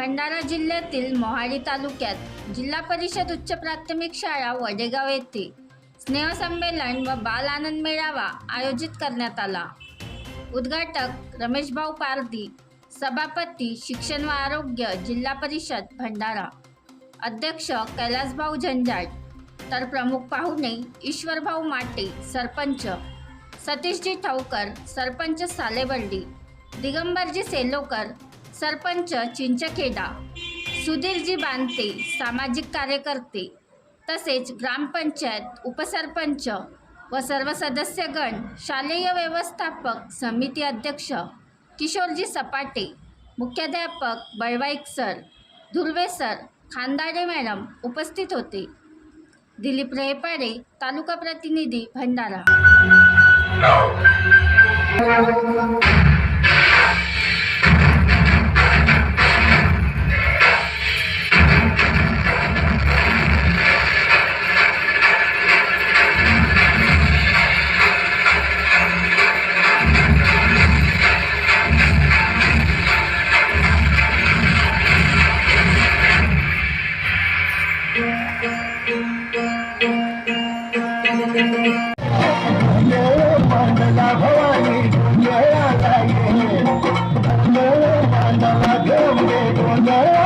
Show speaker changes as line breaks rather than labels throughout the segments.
भंडारा जिल्ह्यातील मोहाडी तालुक्यात जिल्हा परिषद उच्च प्राथमिक शाळा वडेगाव येथे स्नेहसंमेलन व बाल आनंद मेळावा आयोजित करण्यात आला. उद्घाटक रमेशभाऊ पारधी सभापती शिक्षण व आरोग्य जिल्हा परिषद भंडारा अध्यक्ष कैलासभाऊ झंजाट तर प्रमुख पाहुणे ईश्वरभाऊ माटे सरपंच सतीशजी ठवकर सरपंच सालेबर्डी दिगंबरजी सेलोकर सरपंच चिंचखेडा सुधीरजी बांते सामाजिक कार्यकर्ते तसेच ग्रामपंचायत उपसरपंच व सर्व सदस्यगण शालेय व्यवस्थापक समिती अध्यक्ष किशोरजी सपाटे मुख्याध्यापक Balwaik sir Dhurve sir Khandade madam उपस्थित होते. दिलीप रेपाडे तालुका प्रतिनिधी भंडारा.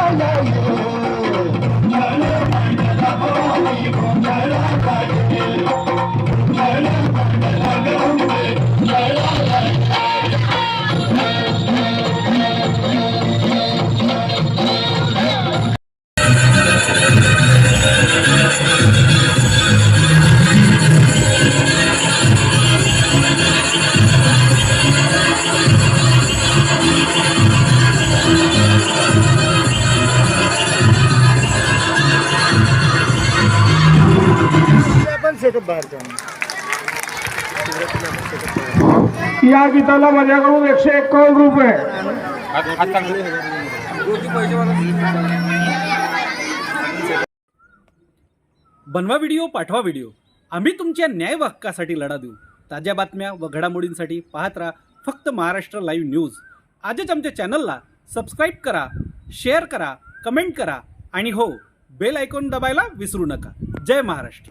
I no. या
गीताला माझ्याकडून एकशे एकावन्न रुपये.
बनवा व्हिडिओ पाठवा व्हिडिओ. आम्ही तुमच्या न्याय हक्कासाठी लढा देऊ. ताज्या बातम्या व घडामोडींसाठी पाहत राहा फक्त महाराष्ट्र लाईव्ह न्यूज. आजच आमच्या चॅनलला सबस्क्राईब करा शेअर करा कमेंट करा आणि हो बेल आयकॉन दबायला विसरू नका. जय महाराष्ट्र.